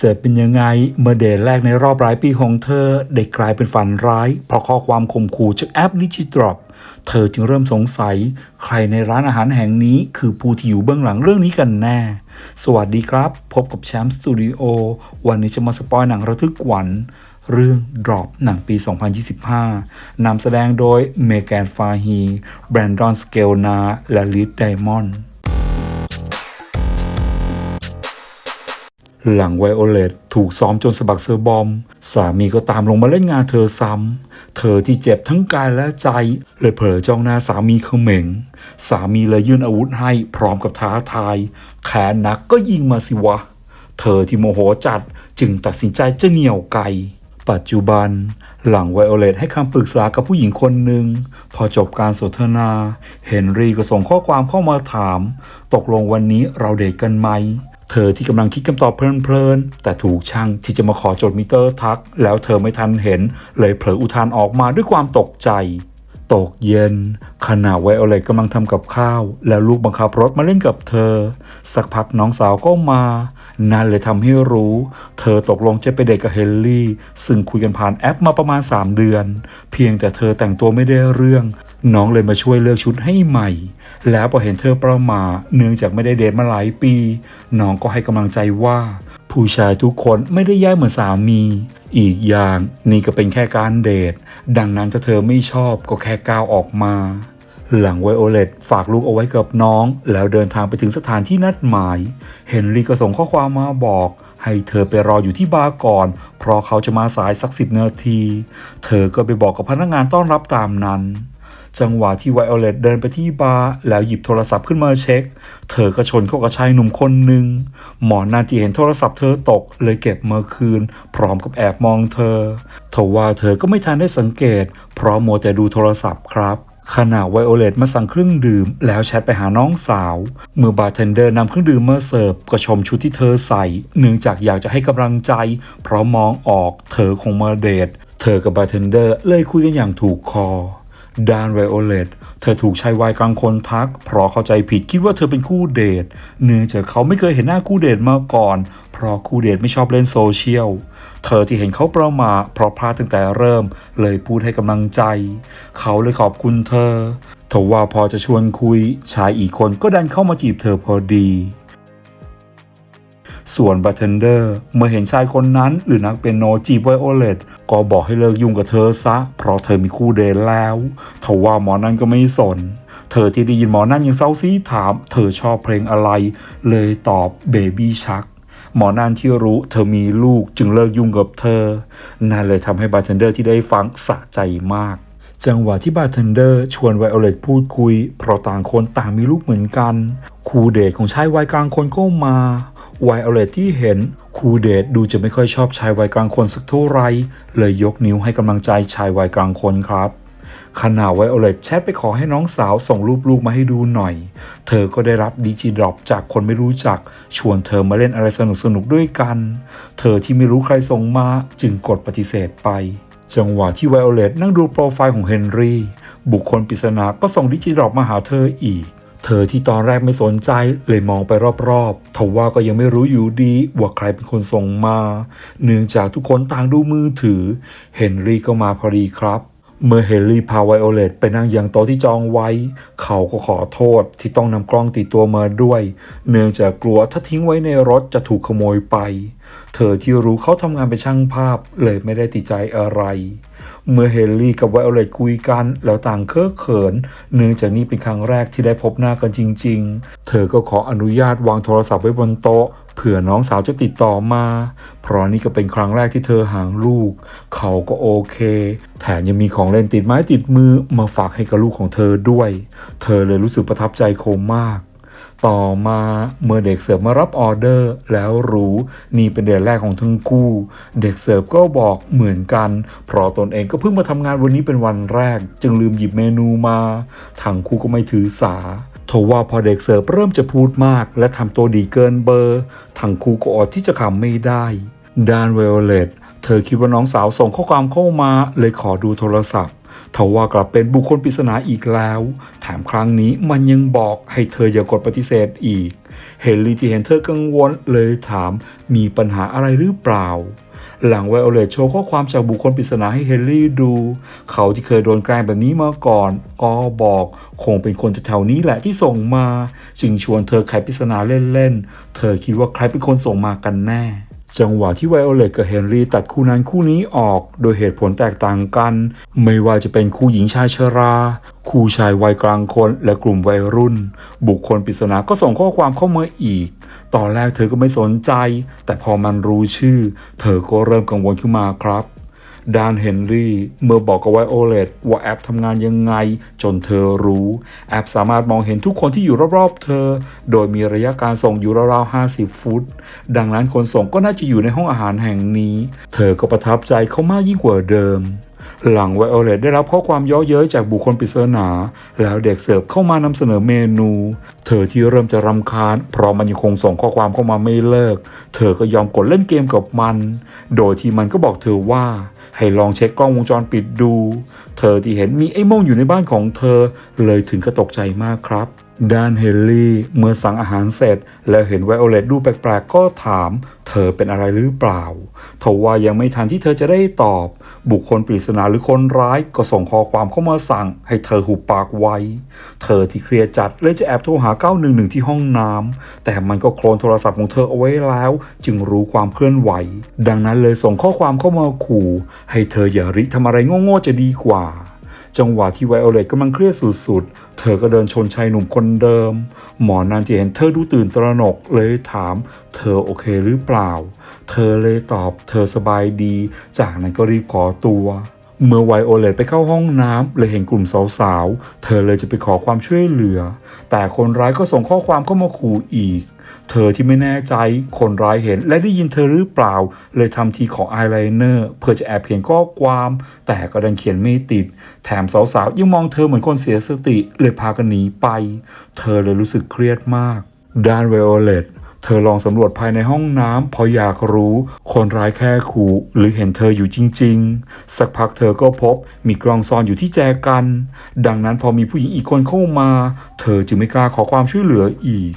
จะเป็นยังไง เมื่อเดทแรกในรอบหลายปีของเธอได้กลายเป็นฝันร้าย เพราะข้อความข่มขู่จากแอปดิจิดรอปเธอจึงเริ่มสงสัย ใครในร้านอาหารแห่งนี้คือผู้ที่อยู่เบื้องหลังเรื่องนี้กันแน่ สวัสดีครับ พบกับแชมป์สตูดิโอวันนี้จะมาสปอยหนังระทึกขวัญเรื่อง Drop หนังปี 2025 นำแสดงโดยเมแกนฟาฮี แบรนดอนสเกลนา และลิดไดมอนด์ หลังไวโอเลตถูกซ้อมจนสะบักเซอร์บอม สามีก็ตามลงมาเล่นงานเธอซ้ำ เธอที่เจ็บทั้งกายและใจ เลยเผลอจ้องหน้าสามีเขม็งสามีเลยยื่นอาวุธให้พร้อมกับท้าทาย แขนนักก็ยิงมาสิวะ เธอที่โมโหจัดจึงตัดสินใจจะเหนี่ยวไกปัจจุบัน หลังไวโอเลตให้คำปรึกษากับผู้หญิงคนหนึ่ง พอจบการสนทนา เฮนรี่ก็ส่งข้อความเข้ามาถาม ตกลงวันนี้เราเดทกันไหม เธอที่กำลังคิดคำตอบเพลินๆ แต่ถูกช่างที่จะมาขอจดมิเตอร์ทัก แล้วเธอไม่ทันเห็น เลยเผลออุทานออกมาด้วยความตกใจ ตกเย็น ขณะไวโอเลตกำลังทำกับข้าว แล้วลูกบังคับรถมาเล่นกับเธอ สักพักน้องสาวก็มา นั่นเลยทำให้รู้ เธอตกลงจะไปเดทกับเฮนรี่ ซึ่งคุยกันผ่านแอปมาประมาณ 3 เดือน เพียงแต่เธอแต่งตัวไม่ได้เรื่อง น้องเลยมาช่วยเลือกชุดให้ใหม่ แล้วพอเห็นเธอประหมาเนื่องจากไม่ได้เดทมาหลายปี น้องก็ให้กำลังใจว่า ผู้ชายทุกคนไม่ได้แย่เหมือนสามี อีกอย่างนี่ก็เป็นแค่การเดท ดังนั้นถ้าเธอไม่ชอบก็แค่ก้าวออกมาหลังไวโอเลตฝากลูกเอาไว้กับน้อง แล้วเดินทางไปถึงสถานที่นัดหมาย เฮนรี่ก็ส่งข้อความมาบอก ให้เธอไปรออยู่ที่บาร์ก่อน เพราะเขาจะมาสายสักสิบนาที เธอก็ไปบอกกับพนักงานต้อนรับตามนั้น จังหวะที่ไวโอเลตเดินไปที่บาร์แล้วหยิบโทรศัพท์ขึ้นมาเช็ค เธอก็ชนเข้ากับชายหนุ่มคนหนึ่ง หมอนาที่เห็นโทรศัพท์เธอตกเลยเก็บมาคืน พร้อมกับแอบมองเธอทว่าเธอก็ไม่ทันได้สังเกต เพราะมัวแต่ดูโทรศัพท์ครับขณะไวโอเลตมาสั่งเครื่องดื่ม แล้วแชทไปหาน้องสาว เมื่อบาร์เทนเดอร์นำเครื่องดื่มมาเสิร์ฟก็ชมชุดที่เธอใส่ เนื่องจากอยากจะให้กำลังใจ เพราะมองออกเธอคงมาเดท เธอกับบาร์เทนเดอร์เลยคุยกันอย่างถูกคอ ดานไวโอเลตเธอถูกชายวัยกลางคนทัก เพราะเข้าใจผิดคิดว่าเธอเป็นคู่เดท เนื่องจากเขาไม่เคยเห็นหน้าคู่เดทมาก่อน เพราะคู่เดทไม่ชอบเล่นโซเชียล เธอที่เห็นเขาประมาทเพราะพลาดตั้งแต่เริ่ม เลยพูดให้กำลังใจ เขาเลยขอบคุณเธอทว่าพอจะชวนคุยชายอีกคนก็ดันเข้ามาจีบเธอพอดี ส่วนบาร์เทนเดอร์เมื่อเห็นชายคนนั้น หรือนักเปียโนจีบไวโอเลตก็บอกให้เลิกยุ่งกับเธอซะ เพราะเธอมีคู่เดทแล้วทว่าหมอนั่นก็ไม่สน เธอที่ได้ยินหมอนั่นยังเศร้าซีถาม เธอชอบเพลงอะไร เลยตอบเบบี้ชักหมอนั่นที่รู้เธอมีลูกจึงเลิกยุ่งกับเธอ นั่นเลยทำให้บาร์เทนเดอร์ที่ได้ฟังสะใจมาก จังหวะที่บาร์เทนเดอร์ชวนไวโอเลตพูดคุย เพราะต่างคนต่างมีลูกเหมือนกัน คู่เดทของชายวัยกลางคนก็มา ไวโอเลตที่เห็นคูเดทดูจะไม่ค่อยชอบชายวัยกลางคนสักเท่าไรเลยยกนิ้วให้กำลังใจชายวัยกลางคนครับขณะไวโอเลตแชทไปขอให้น้องสาวส่งรูปลูกมาให้ดูหน่อย เธอก็ได้รับดิจิดรอปจากคนไม่รู้จัก ชวนเธอมาเล่นอะไรสนุกๆด้วยกัน เธอที่ไม่รู้ใครส่งมาจึงกดปฏิเสธไป จังหวะที่ไวโอเลตนั่งดูโปรไฟล์ของเฮนรี่ บุคคลปริศนาก็ส่งดิจิดรอปมาหาเธออีก เธอที่ตอนแรกไม่สนใจเลยมองไปรอบๆทว่าก็ยังไม่รู้อยู่ดีว่าใครเป็นคนส่งมา เนื่องจากทุกคนต่างดูมือถือ เฮนรี่ก็มาพอดีครับ เมื่อเฮนรี่พาไวโอเลตไปนั่งยังโต๊ะที่จองไว้ เขาก็ขอโทษที่ต้องนำกล้องติดตัวมาด้วย เนื่องจากกลัวถ้าทิ้งไว้ในรถจะถูกขโมยไป เธอที่รู้เขาทำงานเป็นช่างภาพเลยไม่ได้ติดใจอะไร เมื่อเฮนรี่กับไวโอเลตคุยกัน แล้วต่างเคอะเขิน เนื่องจากนี่เป็นครั้งแรกที่ได้พบหน้ากันจริง ๆ เธอก็ขออนุญาตวางโทรศัพท์ไว้บนโต๊ะเผื่อน้องสาวจะติดต่อมา เพราะนี่ก็เป็นครั้งแรกที่เธอห่างลูก เขาก็โอเค แถมยังมีของเล่นติดไม้ติดมือมาฝากให้กับลูกของเธอด้วย เธอเลยรู้สึกประทับใจโคมมาก ต่อมาเมื่อเด็กเสิร์ฟมารับออเดอร์แล้วรู้นี่เป็นเดือนแรกของทั้งคู่ เด็กเสิร์ฟก็บอกเหมือนกัน เพราะตนเองก็เพิ่งมาทำงานวันนี้เป็นวันแรก จึงลืมหยิบเมนูมาทั้งคู่ก็ไม่ถือสาทว่าพอเด็กเสิร์ฟเริ่มจะพูดมาก และทำตัวดีเกินเบอร์ทั้งคู่ก็อดที่จะขำไม่ได้ดานเวลเลตเธอคิดว่าน้องสาวส่งข้อความเข้ามาเลยขอดูโทรศัพท์ ทว่ากลับเป็นบุคคลปริศนาอีกแล้ว แถมครั้งนี้มันยังบอกให้เธออย่ากดปฏิเสธอีก เฮนรี่ที่เห็นเธอกังวลเลยถามมีปัญหาอะไรหรือเปล่า หลังไวโอเลตโชว์ข้อความจากบุคคลปริศนาให้เฮนรี่ดู เขาที่เคยโดนแกล้งแบบนี้มาก่อน ก็บอกคงเป็นคนแถวๆนี้แหละที่ส่งมา จึงชวนเธอไขปริศนาเล่นๆ เธอคิดว่าใครเป็นคนส่งมากันแน่ จังหวะที่ไวโอเลตกับเฮนรี่ตัดคู่นั้นคู่นี้ออก โดยเหตุผลแตกต่างกัน ไม่ว่าจะเป็นคู่หญิงชายชรา คู่ชายวัยกลางคนและกลุ่มวัยรุ่น บุคคลปริศนาก็ส่งข้อความเข้ามาอีก ตอนแรกเธอก็ไม่สนใจ แต่พอมันรู้ชื่อ เธอก็เริ่มกังวลขึ้นมาครับ ดานเฮนรี่เมื่อบอกกับไวโอเลตว่าแอปทำงานยังไง จนเธอรู้ แอปสามารถมองเห็นทุกคนที่อยู่รอบๆเธอ โดยมีระยะการส่งอยู่ราวๆ50 ฟุต ดังนั้นคนส่งก็น่าจะอยู่ในห้องอาหารแห่งนี้ เธอก็ประทับใจเขามากยิ่งกว่าเดิมหลังไวโอเลตได้รับข้อความย้อเย้ยจากบุคคลปริศนา แล้วเด็กเสิร์ฟเข้ามานำเสนอเมนู เธอที่เริ่มจะรำคาญ เพราะมันยังคงส่งข้อความเข้ามาไม่เลิก เธอก็ยอมกดเล่นเกมกับมัน โดยที่มันก็บอกเธอว่า ให้ลองเช็คกล้องวงจรปิดดู เธอที่เห็นมีไอ้โม่งอยู่ในบ้านของเธอ เลยถึงกระตกใจมากครับ ด้านเฮนรี่เมื่อสั่งอาหารเสร็จ แล้วเห็นไวโอเลตดูแปลกๆ ก็ถาม เธอเป็นอะไรหรือเปล่าทว่ายังไม่ทันที่เธอจะได้ตอบ บุคคลปริศนาหรือคนร้ายก็ส่งข้อความเข้ามาสั่ง ให้เธอหุบปากไว้ เธอที่เครียดจัดเลยจะแอบโทรหา 911 ที่ห้องน้ำแต่มันก็โคลนโทรศัพท์ของเธอเอาไว้แล้ว จึงรู้ความเคลื่อนไหว ดังนั้นเลยส่งข้อความเข้ามาขู่ ให้เธออย่าริทำอะไรโง่ๆจะดีกว่า จังหวะที่ไวโอเลตกำลังเครียดสุดๆ เธอก็เดินชนชายหนุ่มคนเดิม หมอนันที่เห็นเธอดูตื่นตระหนกเลยถาม เธอโอเคหรือเปล่า เธอเลยตอบเธอสบายดี จากนั้นก็รีบขอตัว เมื่อไวโอเลตไปเข้าห้องน้ำเลยเห็นกลุ่มสาวๆ เธอเลยจะไปขอความช่วยเหลือ แต่คนร้ายก็ส่งข้อความเข้ามาขู่อีก เธอที่ไม่แน่ใจคนร้ายเห็นและได้ยินเธอหรือเปล่า เลยทำทีขออายไลเนอร์เพื่อจะแอบเขียนข้อความ แต่ก็ดันเขียนไม่ติด แถมสาวๆยังมองเธอเหมือนคนเสียสติเลยพากันหนีไป เธอเลยรู้สึกเครียดมากด้านไวโอเลต เธอลองสำรวจภายในห้องน้ำพออยากรู้ คนร้ายแค่ขู่หรือเห็นเธออยู่จริง ๆ สักพักเธอก็พบมีกล้องซ่อนอยู่ที่แจกัน ดังนั้นพอมีผู้หญิงอีกคนเข้ามา เธอจึงไม่กล้าขอความช่วยเหลืออีก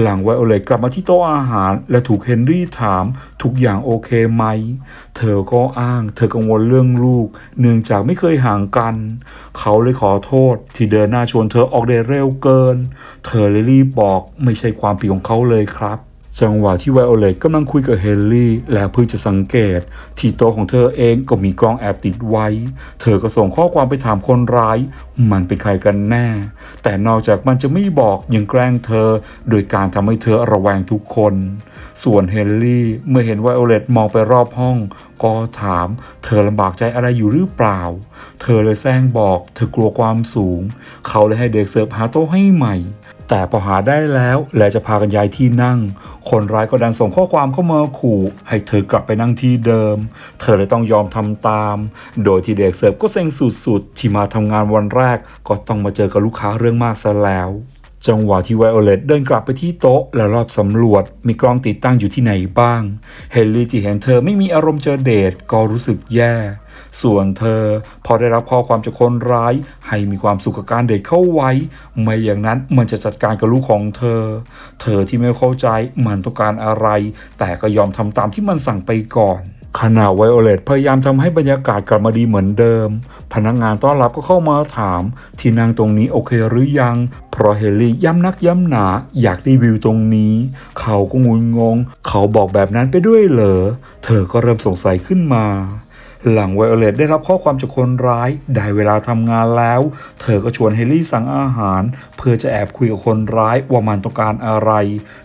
หลังไวโอเลตกลับมาที่โต๊ะอาหาร และถูกเฮนรี่ถามทุกอย่างโอเคไหม เธอก็อ้าง เธอกังวลเรื่องลูก เนื่องจากไม่เคยห่างกัน เขาเลยขอโทษ ที่เดินหน้าชวนเธอออกเดทเร็วเกิน เธอเลยรีบบอกไม่ใช่ความผิดของเขาเลยครับ จังหวะที่ไวโอเลตกำลังคุยกับเฮนรี่ แล้วเพิ่งจะสังเกต ที่โต๊ะของเธอเองก็มีกล้องแอบติดไว้ เธอก็ส่งข้อความไปถามคนร้าย มันเป็นใครกันแน่ แต่นอกจากมันจะไม่บอกยังแกล้งเธอ โดยการทำให้เธอระแวงทุกคน ส่วนเฮนรี่เมื่อเห็นไวโอเลตมองไปรอบห้อง ก็ถามเธอลำบากใจอะไรอยู่หรือเปล่า เธอเลยแซงบอก เธอกลัวความสูง เขาเลยให้เด็กเสิร์ฟหาโต๊ะให้ใหม่ แต่พอหาได้แล้ว และจะพากันย้ายที่นั่ง คนร้ายก็ดันส่งข้อความเข้ามาขู่ให้เธอกลับไปนั่งที่เดิม เธอเลยต้องยอมทำตาม โดยที่เด็กเสิร์ฟก็เซ็งสุดๆที่มาทำงานวันแรก ก็ต้องมาเจอกับลูกค้าเรื่องมากซะแล้วจังหวะที่ไวโอเลตเดินกลับไปที่โต๊ะ และรอบสำรวจ มีกล้องติดตั้งอยู่ที่ไหนบ้าง เฮนรี่ที่เห็นเธอไม่มีอารมณ์เจอเดทก็รู้สึกแย่ ส่วนเธอพอได้รับข้อความจากคนร้าย ให้มีความสุขกับการเดทเข้าไว้ ไม่อย่างนั้นมันจะจัดการกับลูกของเธอ เธอที่ไม่เข้าใจมันต้องการอะไร แต่ก็ยอมทำตามที่มันสั่งไปก่อนขณะไวโอเลตพยายามทำให้บรรยากาศกลับมาดีเหมือนเดิม พนักงานต้อนรับก็เข้ามาถาม ที่นั่งตรงนี้โอเคหรือยัง เพราะเฮนรี่ย้ำนักย้ำหนา อยากรีวิวตรงนี้ เขาก็งุนงง เขาบอกแบบนั้นไปด้วยเหรอ เธอก็เริ่มสงสัยขึ้นมา หลังไวโอเลตได้รับข้อความจากคนร้าย ได้เวลาทำงานแล้ว เธอก็ชวนเฮลลี่สั่งอาหาร เพื่อจะแอบคุยกับคนร้ายว่ามันต้องการอะไร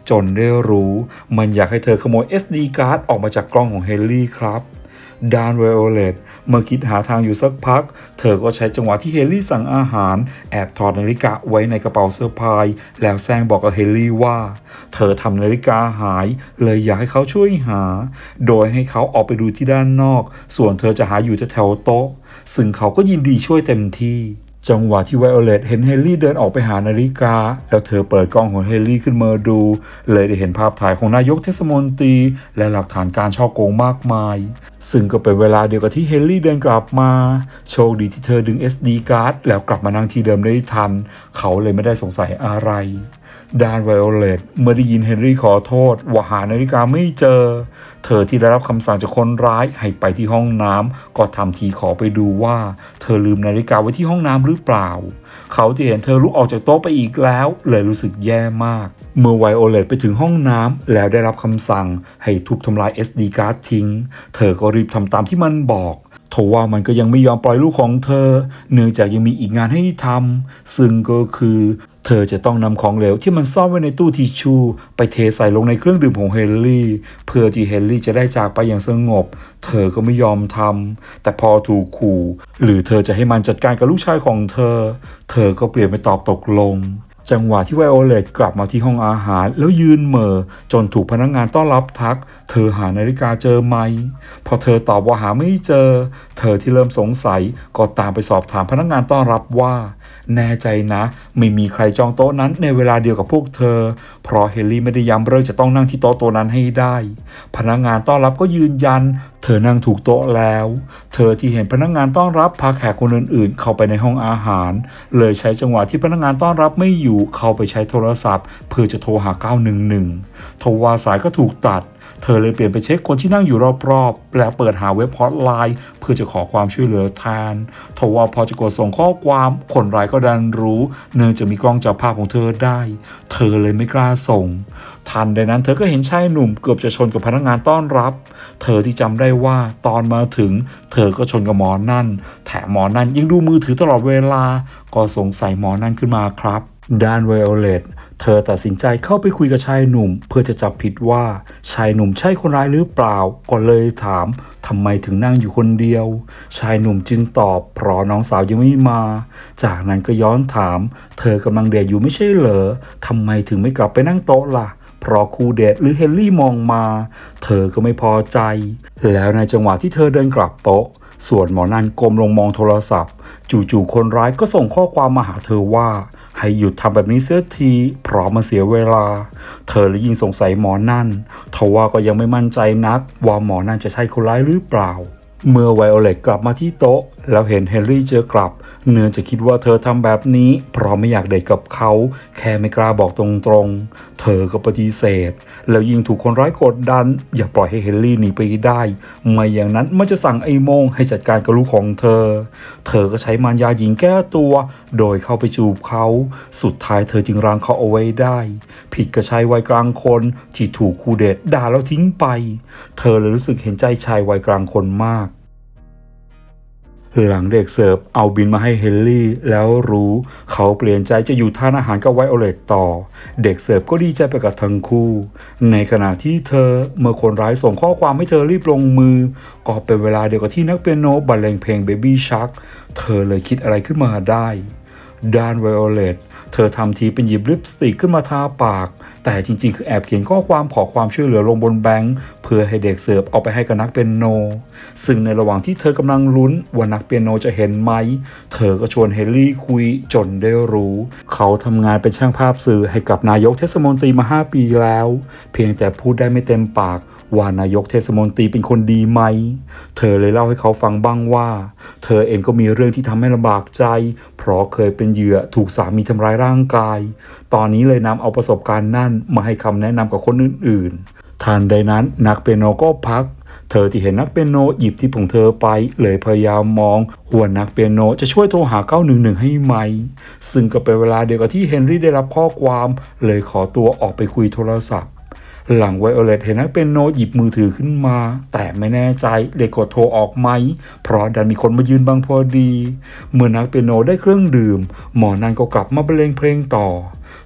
จนได้รู้ มันอยากให้เธอขโมย SD การ์ดออกมาจากกล้องของเฮลลี่ครับ ดานไวโอเลตเมื่อคิดหาทางอยู่สักพัก เธอก็ใช้จังหวะที่เฮลลี่สั่งอาหาร แอบถอดนาฬิกาไว้ในกระเป๋าเสื้อผ้าแล้วแซงบอกกับเฮลลี่ว่า เธอทำนาฬิกาหาย เลยอยากให้เขาช่วยหา โดยให้เขาออกไปดูที่ด้านนอก ส่วนเธอจะหาอยู่แถวโต๊ะ ซึ่งเขาก็ยินดีช่วยเต็มที่ จังหวะที่ไวโอเลตเห็นเฮลลี่เดินออกไปหานาฬิกา แล้วเธอเปิดกล้องของเฮลลี่ขึ้นมาดู เลยได้เห็นภาพถ่ายของนายกเทศมนตรี และหลักฐานการช่อโกงมากมาย ซึ่งก็เป็นเวลาเดียวกับที่เฮลลี่เดินกลับมา โชคดีที่เธอดึง SD การ์ดแล้วกลับมานั่งที่เดิมได้ทัน เขาเลยไม่ได้สงสัยอะไร ดานไวโอเลตเมื่อได้ยินเฮนรี่ขอโทษ ว่าหานาฬิกาไม่เจอ เธอที่ได้รับคำสั่งจากคนร้ายให้ไปที่ห้องน้ำก็ทำทีขอไปดูว่า เธอลืมนาฬิกาไว้ที่ห้องน้ำหรือเปล่า เขาที่เห็นเธอลุกออกจากโต๊ะไปอีกแล้ว เลยรู้สึกแย่มาก เมื่อไวโอเลตไปถึงห้องน้ำแล้วได้รับคำสั่งให้ทุบทำลาย SD การ์ดทิ้ง เธอก็รีบทำตามที่มันบอก ทว่ามันก็ยังไม่ยอมปล่อยลูกของเธอ เนื่องจากยังมีอีกงานให้ทำซึ่งก็คือเธอจะต้องนำของเหลวที่มันซ่อนไว้ในตู้ทิชชู่ไปเทใส่ลงในเครื่องดื่มของเฮนรี่ เพื่อที่เฮนรี่จะได้จากไปอย่างสงบ เธอก็ไม่ยอมทำแต่พอถูกขู่ หรือเธอจะให้มันจัดการกับลูกชายของเธอ เธอก็เปลี่ยนไปตอบตกลง จังหวะที่ไวโอเลตกลับมาที่ห้องอาหาร แล้วยืนเหม่อจนถูกพนักงานต้อนรับทัก เธอหานาฬิกาเจอไหม พอเธอตอบว่าหาไม่เจอ เธอที่เริ่มสงสัยก็ตามไปสอบถามพนักงานต้อนรับว่า แน่ใจนะ ไม่มีใครจองโต๊ะนั้นในเวลาเดียวกับพวกเธอ เพราะเฮนรี่ไม่ได้ย้ำเรื่องจะต้องนั่งที่โต๊ะตัวนั้นให้ได้ พนักงานต้อนรับก็ยืนยัน เธอนั่งถูกโต๊ะแล้ว เธอที่เห็นพนักงานต้อนรับพาแขกคนอื่นๆ เข้าไปในห้องอาหาร เลยใช้จังหวะที่พนักงานต้อนรับไม่อยู่เข้าไปใช้โทรศัพท์ เพื่อจะโทรหา 911โทรว่าสายก็ถูกตัด เธอเลยเปลี่ยนไปเช็คคนที่นั่งอยู่รอบๆ แล้วเปิดหาเว็บฮอตไลน์เพื่อจะขอความช่วยเหลือแทนทว่าพอจะกดส่งข้อความคนร้ายก็ดันรู้ เนื่องจากมีกล้องจับภาพของเธอได้ เธอเลยไม่กล้าส่ง ทันใดนั้นเธอก็เห็นชายหนุ่มเกือบจะชนกับพนักงานต้อนรับ เธอที่จำได้ว่าตอนมาถึง เธอก็ชนกับหมอนั่น แถมหมอนั่นยังดูมือถือตลอดเวลา ก็สงสัยหมอนั่นขึ้นมาครับด้านไวโอเลต เธอตัดสินใจเข้าไปคุยกับชายหนุ่ม เพื่อจะจับผิดว่าชายหนุ่มใช่คนร้ายหรือเปล่าก็เลยถามทำไมถึงนั่งอยู่คนเดียว ชายหนุ่มจึงตอบเพราะน้องสาวยังไม่มา จากนั้นก็ย้อนถาม เธอกำลังเดทอยู่ไม่ใช่เหรอทำไมถึงไม่กลับไปนั่งโต๊ะล่ะเพราะครูเดทหรือเฮนรี่มองมา เธอก็ไม่พอใจ แล้วในจังหวะที่เธอเดินกลับโต๊ะ ส่วนหมอนันก้มลงมองโทรศัพท์ จู่ๆคนร้ายก็ส่งข้อความมาหาเธอว่า ให้หยุดทำแบบนี้เสียทีเพราะมันเสียเวลา เธอเลยยิ่งสงสัยหมอนั่นทว่าก็ยังไม่มั่นใจนัก ว่าหมอนั่นจะใช่คนร้ายหรือเปล่า เมื่อไวโอเลตกลับมาที่โต๊ะ แล้วเห็นเฮนรี่เจอกลับ เนื่องจะคิดว่าเธอทำแบบนี้ เพราะไม่อยากเดทกับเขา แค่ไม่กล้าบอกตรงๆ เธอก็ปฏิเสธ แล้วยิ่งถูกคนร้ายกดดัน อย่าปล่อยให้เฮนรี่หนีไปได้ ไม่อย่างนั้นมันจะสั่งไอ้โมงให้จัดการกับลูกของเธอ เธอก็ใช้มารยาหญิงแก้ตัว โดยเข้าไปจูบเขา สุดท้ายเธอจึงรั้งเขาเอาไว้ได้ ผิดกับชายวัยกลางคนที่ถูกคูเดทด่าแล้วทิ้งไป เธอเลยรู้สึกเห็นใจชายวัยกลางคนมาก หลังเด็กเสิร์ฟเอาบินมาให้เฮนรี่แล้วรู้เขาเปลี่ยนใจจะอยู่ทานอาหารกับไวโอเลตต่อ เด็กเสิร์ฟก็ดีใจไปกับทั้งคู่ ในขณะที่เธอเมื่อคนร้ายส่งข้อความให้เธอรีบลงมือ ก็เป็นเวลาเดียวกับที่นักเปียโนบรรเลงเพลง Baby Shark เธอเลยคิดอะไรขึ้นมาได้ ดานไวโอเลตเธอทำทีเป็นหยิบลิปสติกขึ้นมาทาปาก แต่จริงๆ คือแอบเขียนข้อความขอความช่วยเหลือลงบนแบงค์เพื่อให้เด็กเสิร์ฟเอาไปให้กับนักเปียโน ซึ่งในระหว่างที่เธอกำลังลุ้นว่านักเปียโนจะเห็นไหม เธอก็ชวนเฮนรี่คุยจนได้รู้ เขาทำงานเป็นช่างภาพสื่อให้กับนายกเทศมนตรีมา 5 ปีแล้ว เพียงแต่พูดได้ไม่เต็มปาก ว่านายกเทศมนตรีเป็นคนดีไหม เธอเลยเล่าให้เขาฟังบ้างว่า เธอเองก็มีเรื่องที่ทำให้ลำบากใจ เพราะเคยเป็นเหยื่อถูกสามีทำร้ายร่างกาย ตอนนี้เลยนำเอาประสบการณ์นั่นมาให้คำแนะนำกับคนอื่นๆทันใดนั้นนักเปียโนก็พักเธอที่เห็นนักเปียโนหยิบที่ของเธอไป เลยพยายามมองว่านักเปียโนจะช่วยโทรหา 911 ให้ไหม ซึ่งก็เป็นเวลาเดียวกับที่เฮนรี่ได้รับข้อความ เลยขอตัวออกไปคุยโทรศัพท์ หลังไวโอเลตเห็นนักเปียโนหยิบมือถือขึ้นมา แต่ไม่แน่ใจเลยกดโทรออกไหม เพราะดันมีคนมายืนบังพอดี เมื่อนักเปียโนได้เครื่องดื่ม หมอนันก็กลับมาบรรเลงเพลงต่อ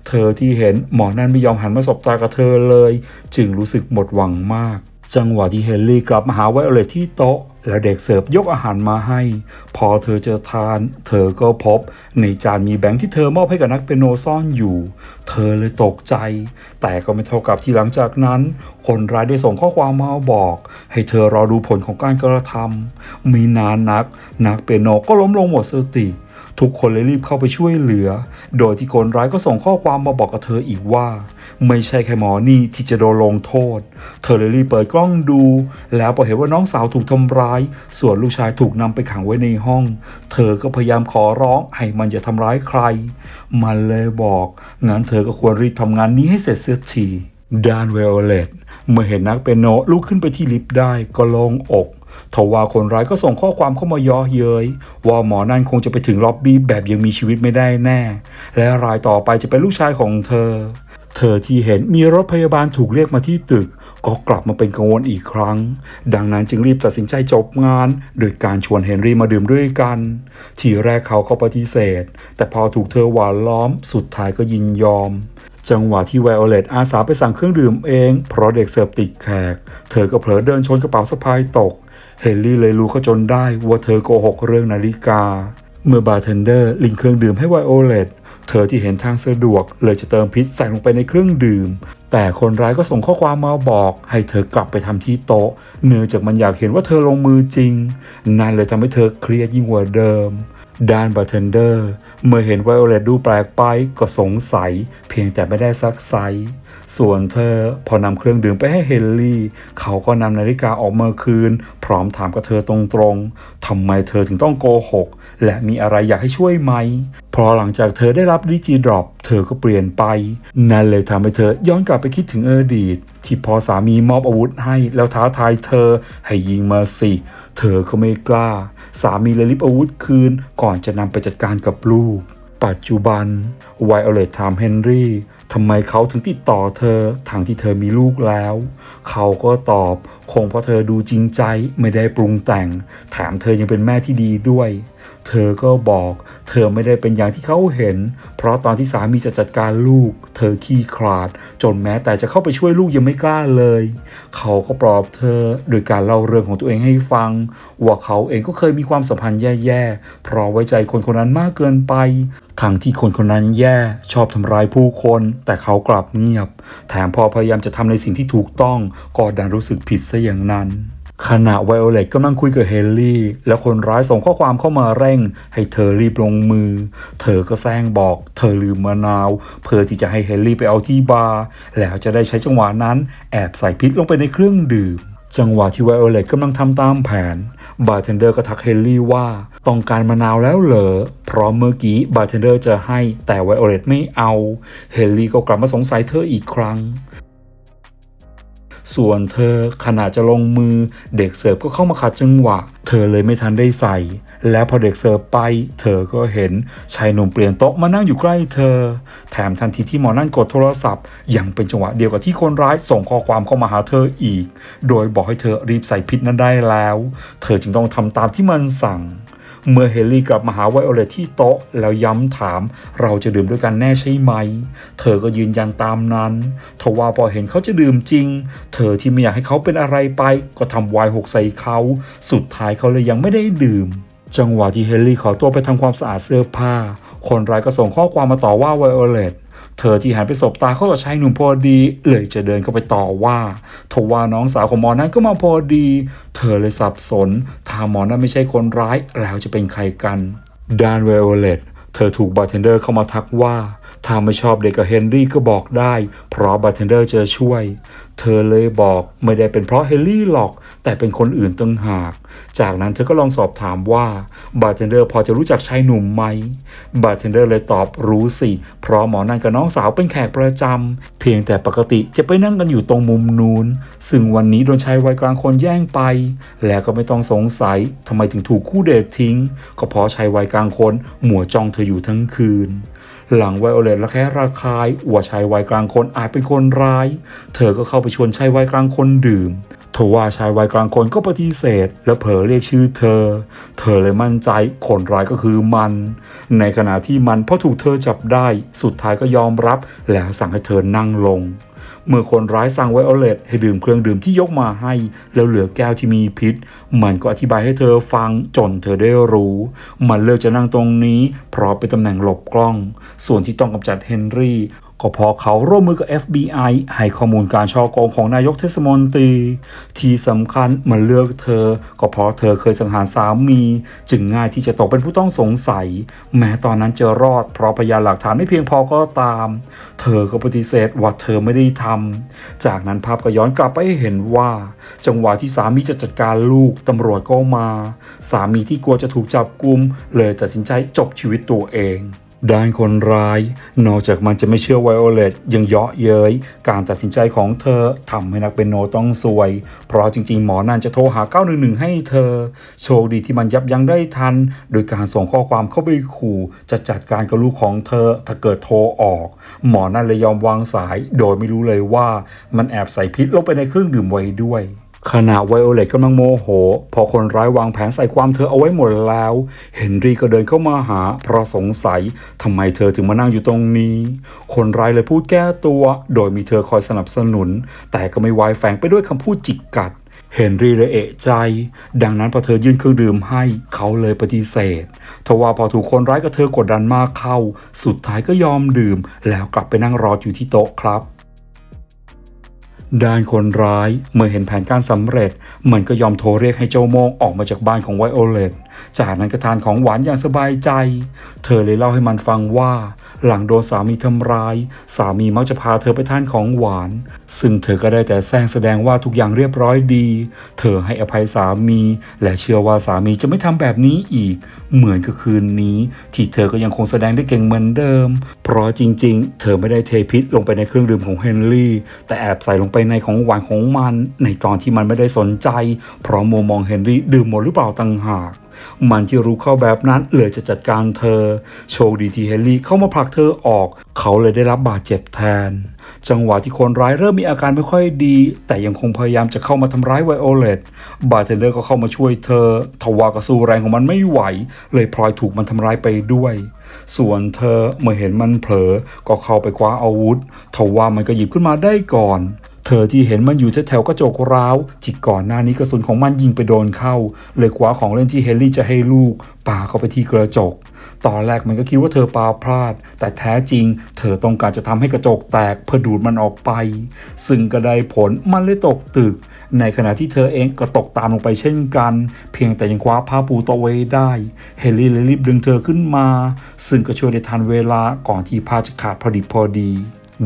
เธอที่เห็นหมอนันไม่ยอมหันมาสบตากับเธอเลย จึงรู้สึกหมดหวังมาก จังหวะที่เฮนรี่กลับมาหาไวโอเลตที่โต๊ะ แล้วเด็กเสิร์ฟยกอาหารมาให้ พอเธอจะทาน เธอก็พบ ในจานมีแบงค์ที่เธอมอบให้กับนักเปียโนซ่อนอยู่ เธอเลยตกใจ แต่ก็ไม่เท่ากับที่หลังจากนั้น คนร้ายได้ส่งข้อความมาบอก ให้เธอรอดูผลของการกระทำมีนานนัก นักเปียโนก็ล้มลงหมดสติ ทุกคนเลยรีบเข้าไปช่วยเหลือ โดยที่คนร้ายก็ส่งข้อความมาบอกกับเธออีกว่า ไม่ใช่แค่หมอนี่ที่จะโดนลงโทษ เธอเลยรีบเปิดกล้องดู แล้วพอเห็นว่าน้องสาวถูกทำร้าย ส่วนลูกชายถูกนำไปขังไว้ในห้อง เธอก็พยายามขอร้องให้มันอย่าทำร้ายใคร มันเลยบอกงั้นเธอก็ควรรีบทำงานนี้ให้เสร็จเสียทีดานเวโอเลตเมื่อเห็นนักเปียโนลุกขึ้นไปที่ลิฟต์ได้ก็ลงอก ทว่าคนร้ายก็ส่งข้อความเข้ามาย่อเย้ยว่าหมอนั่นคงจะไปถึงล็อบบี้แบบยังมีชีวิตไม่ได้แน่ และรายต่อไปจะเป็นลูกชายของเธอ เธอที่เห็นมีรถพยาบาลถูกเรียกมาที่ตึก ก็กลับมาเป็นกังวลอีกครั้ง ดังนั้นจึงรีบตัดสินใจจบงาน โดยการชวนเฮนรี่มาดื่มด้วยกัน ทีแรกเขาก็ปฏิเสธ แต่พอถูกเธอหวานล้อม สุดท้ายก็ยินยอมจังหวะที่ไวโอเลตอาสาไปสั่งเครื่องดื่มเอง เพราะเด็กเสิร์ฟติดแขก เธอก็เผลอเดินชนกระเป๋าสะพายตก เฮนรี่เลยรู้เขาจนได้ว่าเธอโกหกเรื่องนาฬิกา เมื่อบาร์เทนเดอร์ลิงเครื่องดื่มให้ไวโอเลตเธอที่เห็นทางสะดวกเลยจะเติมพิษใส่ลงไปในเครื่องดื่ม แต่คนร้ายก็ส่งข้อความมาบอก ให้เธอกลับไปทำที่โต๊ะ เนื่องจากมันอยากเห็นว่าเธอลงมือจริง นั่นเลยทำให้เธอเครียดยิ่งกว่าเดิมด้านบาร์เทนเดอร์ เมื่อเห็นไวโอเลตดูแปลกไปก็สงสัย เพียงแต่ไม่ได้ซักไซ ส่วนเธอพอนำเครื่องดื่มไปให้เฮนรี่ เขาก็นำนาฬิกาออกมาคืน พร้อมถามกับเธอตรงๆทำไมเธอถึงต้องโกหก และมีอะไรอยากให้ช่วยไหมพราะหลังจากเธอได้รับดิจิดรอปเธอก็เปลี่ยนไป นั่นเลยทำให้เธอย้อนกลับไปคิดถึงอดีตที่พอสามีมอบอาวุธให้แล้วท้าทายเธอให้ยิงมาสิ เธอก็ไม่กล้า สามีเลยริบอาวุธคืน ก่อนจะนำไปจัดการกับลูก ปัจจุบันไวโอเลตถามเฮนรี่ ทำไมเขาถึงติดต่อเธอทางที่เธอมีลูกแล้ว เขาก็ตอบคงเพราะเธอดูจริงใจไม่ได้ปรุงแต่ง แถมเธอยังเป็นแม่ที่ดีด้วย เธอก็บอก เธอไม่ได้เป็นอย่างที่เขาเห็น เพราะตอนที่สามีจะจัดการลูก เธอขี้ขลาด จนแม้แต่จะเข้าไปช่วยลูกยังไม่กล้าเลย เขาก็ปลอบเธอโดยการเล่าเรื่องของตัวเองให้ฟัง ว่าเขาเองก็เคยมีความสัมพันธ์แย่ๆ เพราะไว้ใจคนคนนั้นมากเกินไปทั้งที่คนคนนั้นแย่ชอบทำร้ายผู้คน แต่เขากลับเงียบ แถมพอพยายามจะทำในสิ่งที่ถูกต้องก็ดันรู้สึกผิดซะอย่างนั้น ขณะไวโอเลตกำลังคุยกับเฮนรี่ แล้วคนร้ายส่งข้อความเข้ามาเร่ง ให้เธอรีบลงมือ เธอก็แซงบอก เธอลืมมะนาว เพื่อที่จะให้เฮนรี่ไปเอาที่บาร์แล้วจะได้ใช้จังหวะนั้น แอบใส่พิษลงไปในเครื่องดื่มจังหวะที่ไวโอเลตกำลังทำตามแผน บาร์เทนเดอร์ก็ทักเฮนรี่ว่า ต้องการมะนาวแล้วเหรอ เพราะเมื่อกี้บาร์เทนเดอร์จะให้แต่ไวโอเลตไม่เอา เฮนรี่ก็กลับมาสงสัยเธออีกครั้ง ส่วนเธอขณะจะลงมือ เด็กเสิร์ฟก็เข้ามาขัดจังหวะ เธอเลยไม่ทันได้ใส่ และพอเด็กเสิร์ฟไป เธอก็เห็นชายหนุ่มเปลี่ยนโต๊ะมานั่งอยู่ใกล้เธอ แถมทันทีที่หมอนั่นกดโทรศัพท์ ยังเป็นจังหวะเดียวกับที่คนร้ายส่งข้อความเข้ามาหาเธออีก โดยบอกให้เธอรีบใส่พิษนั้นได้แล้ว เธอจึงต้องทำตามที่มันสั่ง เมื่อเฮลลี่กลับมาหาไวโอเลตที่โต๊ะแล้วย้ำถาม เราจะดื่มด้วยกันแน่ใช่ไหม เธอก็ยืนยันตามนั้นทว่าพอเห็นเขาจะดื่มจริง เธอที่ไม่อยากให้เขาเป็นอะไรไป ก็ทำไวน์หกใส่เขา สุดท้ายเขาเลยยังไม่ได้ดื่ม จังหวะที่เฮลลี่ขอตัวไปทำความสะอาดเสื้อผ้า คนร้ายก็ส่งข้อความมาต่อว่าไวโอเลต เธอที่หันไปสบตาเข้ากับชายหนุ่มพอดี เลยจะเดินเข้าไปต่อว่าทว่าน้องสาวของหมอนั้นก็มาพอดี เธอเลยสับสน ถ้าหมอนั้นไม่ใช่คนร้ายแล้วจะเป็นใครกันดานเวโอเลตเธอถูกบาร์เทนเดอร์เข้ามาทักว่าถ้าไม่ชอบเด็กกับเฮนรี่ก็บอกได้ เพราะบาร์เทนเดอร์จะช่วย เธอเลยบอกไม่ได้เป็นเพราะเฮนรี่หรอก แต่เป็นคนอื่นตั้งหาก จากนั้นเธอก็ลองสอบถามว่าบาร์เทนเดอร์พอจะรู้จักชายหนุ่มไหมบาร์เทนเดอร์เลยตอบรู้สิ เพราะหมอนั่นกับน้องสาวเป็นแขกประจำเพียงแต่ปกติจะไปนั่งกันอยู่ตรงมุมนูนซึ่งวันนี้โดนชายวัยกลางคนแย่งไป แล้วก็ไม่ต้องสงสัยทำไมถึงถูกคู่เดททิ้ง ก็เพราะชายวัยกลางคนหมัวจองเธออยู่ทั้งคืน หลังไวโอเลตระแคะระคายว่าชายวัยกลางคนอาจเป็นคนร้าย เธอก็เข้าไปชวนชายวัยกลางคนดื่ม ทว่าชายวัยกลางคนก็ปฏิเสธ และเผลอเรียกชื่อเธอ เธอเลยมั่นใจคนร้ายก็คือมัน ในขณะที่มันพอถูกเธอจับได้สุดท้ายก็ยอมรับ แล้วสั่งให้เธอนั่งลง เมื่อคนร้ายสั่งไวโอเลตให้ดื่มเครื่องดื่มที่ยกมาให้ แล้วเหลือแก้วที่มีพิษ มันก็อธิบายให้เธอฟังจนเธอได้รู้ มันเลือกจะนั่งตรงนี้ เพราะเป็นตำแหน่งหลบกล้อง ส่วนที่ต้องกำจัดเฮนรี่ ก็เพอเขาร่วมมือกับ FBI ให้ข้อมูลการช่อโกงของนายกเทศมนตรี ที่สำคัญมันเลือกเธอ ก็เพราะเธอเคยสังหารสามี จึงง่ายที่จะตกเป็นผู้ต้องสงสัย แม้ตอนนั้นจะรอดเพราะพยานหลักฐานไม่เพียงพอก็ตาม เธอก็ปฏิเสธว่าเธอไม่ได้ทำจากนั้นภาพก็ย้อนกลับไปเห็นว่า จังหวะที่สามีจะจัดการลูกตำรวจก็มา สามีที่กลัวจะถูกจับกุมเลยตัดสินใจจบชีวิตตัวเอง ด้านคนร้าย นอกจากมันจะไม่เชื่อไวโอเลตยังเยาะเย้ยการตัดสินใจของเธอทำให้นักเป็นโนต้องซวย เพราะจริงๆ หมอนั่นจะโทรหา 911 ให้เธอ โชคดีที่มันยับยั้งได้ทัน โดยการส่งข้อความเข้าไปขู่จะจัดการกับลูกของเธอ ถ้าเกิดโทรออก หมอนั่นเลยยอมวางสาย โดยไม่รู้เลยว่ามันแอบใส่พิษลงไปในเครื่องดื่มไว้ด้วย ขณะไวโอเลตกำลังโมโห พอคนร้ายวางแผนใส่ความเธอเอาไว้หมดแล้ว เฮนรี่ก็เดินเข้ามาหา เพราะสงสัยทำไมเธอถึงมานั่งอยู่ตรงนี้ คนร้ายเลยพูดแก้ตัว โดยมีเธอคอยสนับสนุน แต่ก็ไม่ไวายแฝงไปด้วยคำพูดจิกกัด เฮนรี่เลยเอะใจ ดังนั้นพอเธอยื่นเครื่องดื่มให้ เขาเลยปฏิเสธทว่าพอถูกคนร้ายกับเธอกดดันมากเข้า สุดท้ายก็ยอมดื่ม แล้วกลับไปนั่งรออยู่ที่โต๊ะครับ ด้านคนร้าย เมื่อเห็นแผนการสำเร็จ มันก็ยอมโทรเรียกให้เจ้าโมงออกมาจากบ้านของไวโอเลตจากนั้นก็ทานของหวานอย่างสบายใจ เธอเลยเล่าให้มันฟังว่า หลังโดนสามีทำร้าย สามีมักจะพาเธอไปทานของหวาน ซึ่งเธอก็ได้แต่แซงแสดงว่าทุกอย่างเรียบร้อยดี เธอให้อภัยสามี และเชื่อว่าสามีจะไม่ทำแบบนี้อีก เหมือนกับคืนนี้ ที่เธอก็ยังคงแสดงได้เก่งเหมือนเดิม เพราะจริง ๆ เธอไม่ได้เทพิษลงไปในเครื่องดื่มของเฮนรี่ แต่แอบใส่ลงไปในของหวานของมัน ในตอนที่มันไม่ได้สนใจ เพราะมัวมองเฮนรี่ดื่มหมดหรือเปล่าต่างหาก มันที่รู้เข้าแบบนั้นเลยจะจัดการเธอ โชคดีที่เฮนรี่เข้ามาผลักเธอออก เขาเลยได้รับบาดเจ็บแทน จังหวะที่คนร้ายเริ่มมีอาการไม่ค่อยดี แต่ยังคงพยายามจะเข้ามาทำร้ายไวโอเลตบาร์เทนเดอร์ก็เข้ามาช่วยเธอ ทว่าก็สู้แรงของมันไม่ไหว เลยพลอยถูกมันทำร้ายไปด้วย ส่วนเธอเมื่อเห็นมันเผลอก็เข้าไปคว้าอาวุธ ทว่ามันก็หยิบขึ้นมาได้ก่อน เธอที่เห็นมันอยู่แถวๆกระจกร้าวที่ก่อนหน้านี้กระสุนของมันยิงไปโดนเข้า เลยคว้าของเล่นที่เฮนรี่จะให้ลูกปาเข้าไปที่กระจก ตอนแรกมันก็คิดว่าเธอปาพลาด แต่แท้จริง เธอต้องการจะทำให้กระจกแตกเพื่อดูดมันออกไป ซึ่งก็ได้ผลมันเลยตกตึก ในขณะที่เธอเองก็ตกตามลงไปเช่นกัน เพียงแต่ยังคว้าผ้าปูโตะไว้ได้เฮนรี่เลยรีบดึงเธอขึ้นมา ซึ่งก็ช่วยได้ทันเวลาก่อนที่ผ้าจะขาดพอดีพอดี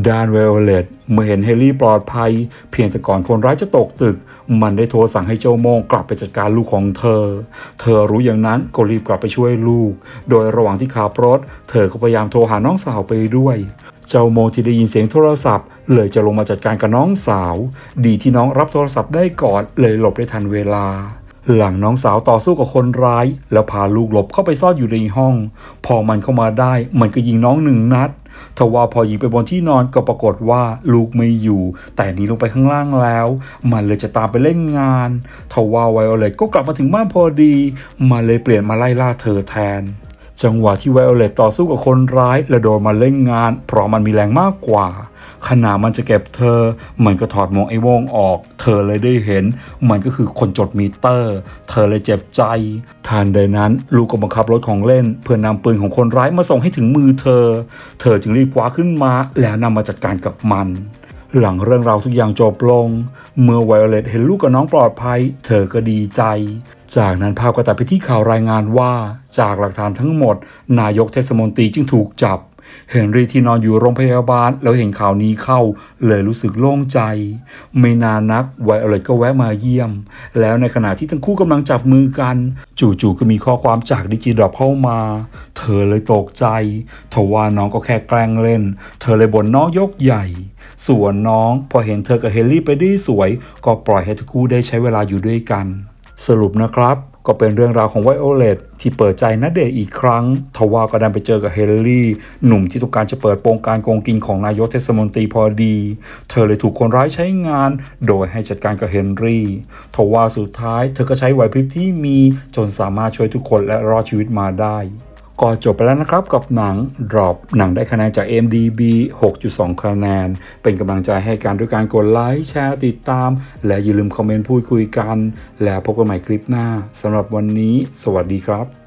ดานเวโอเลตเมื่อเห็นเฮนรี่ปลอดภัย เพียงแต่ก่อนคนร้ายจะตกตึก มันได้โทรสั่งให้เจ้าโมงกลับไปจัดการลูกของเธอ เธอรู้อย่างนั้นก็รีบกลับไปช่วยลูก โดยระหว่างที่ขับรถ เธอก็พยายามโทรหาน้องสาวไปด้วย เจ้าโมงที่ได้ยินเสียงโทรศัพท์ เลยจะลงมาจัดการกับน้องสาว ดีที่น้องรับโทรศัพท์ได้ก่อนเลยหลบได้ทันเวลาหลังน้องสาวต่อสู้กับคนร้าย แล้วพาลูกหลบเข้าไปซ่อนอยู่ในห้อง พอมันเข้ามาได้ มันก็ยิงน้องหนึ่งนัด ทว่าพอยิงไปบนที่นอนก็ปรากฏว่าลูกไม่อยู่ แต่นีลงไปข้างล่างแล้ว มันเลยจะตามไปเล่นงาน ทว่าไวโอเลตก็กลับมาถึงบ้านพอดี มันเลยเปลี่ยนมาไล่ล่าเธอแทน จังหวะที่ไวโอเลตต่อสู้กับคนร้ายและโดนมาเล่นงาน เพราะมันมีแรงมากกว่า ขณะมันจะเก็บเธอ มันก็ถอดมวกไอ้วงออก เธอเลยได้เห็น มันก็คือคนจดมิเตอร์ เธอเลยเจ็บใจทันใดนั้น ลูกก็บังคับรถของเล่น เพื่อนำปืนของคนร้ายมาส่งให้ถึงมือเธอ เธอจึงรีบคว้าขึ้นมา แล้วนำมาจัดการกับมันหลังเรื่องราวทุกอย่างจบลง เมื่อไวโอเลตเห็นลูกกับน้องปลอดภัย เธอก็ดีใจ จากนั้นภาพก็ตัดไปที่ข่าวรายงานว่า จากหลักฐานทั้งหมด นายกเทศมนตรีจึงถูกจับ เฮนรี่ที่นอนอยู่โรงพยาบาล แล้วเห็นข่าวนี้เข้า เลยรู้สึกโล่งใจ ไม่นานนักไวโอเลตก็แวะมาเยี่ยม แล้วในขณะที่ทั้งคู่กำลังจับมือกัน จู่ๆก็มีข้อความจากดิจิดรอปเข้ามา เธอเลยตกใจทว่าน้องก็แค่แกล้งเล่น เธอเลยบ่นน้องยกใหญ่ส่วนน้องพอเห็นเธอกับเฮนรี่ไปได้สวย ก็ปล่อยให้ทั้งคู่ได้ใช้เวลาอยู่ด้วยกัน สรุปนะครับ ก็เป็นเรื่องราวของไวโอเลตที่เปิดใจนัดเดทอีกครั้ง ทว่าก็ดันไปเจอกับเฮนรี่ หนุ่มที่ต้องการจะเปิดโปงการโกงกินของนายกเทศมนตรีพอดี เธอเลยถูกคนร้ายใช้งาน โดยให้จัดการกับเฮนรี่ ทว่าสุดท้าย เธอก็ใช้ไหวพริบที่มีจนสามารถช่วยทุกคนและรอดชีวิตมาได้ ก็จบไปแล้วนะครับกับหนัง Drop หนังได้คะแนนจาก MDB 6.2 คะแนน เป็นกำลังใจให้การด้วยการกดไลค์แชร์ติดตาม และอย่าลืมคอมเมนต์พูดคุยกัน แล้วพบกันใหม่คลิปหน้าสำหรับวันนี้ สวัสดีครับ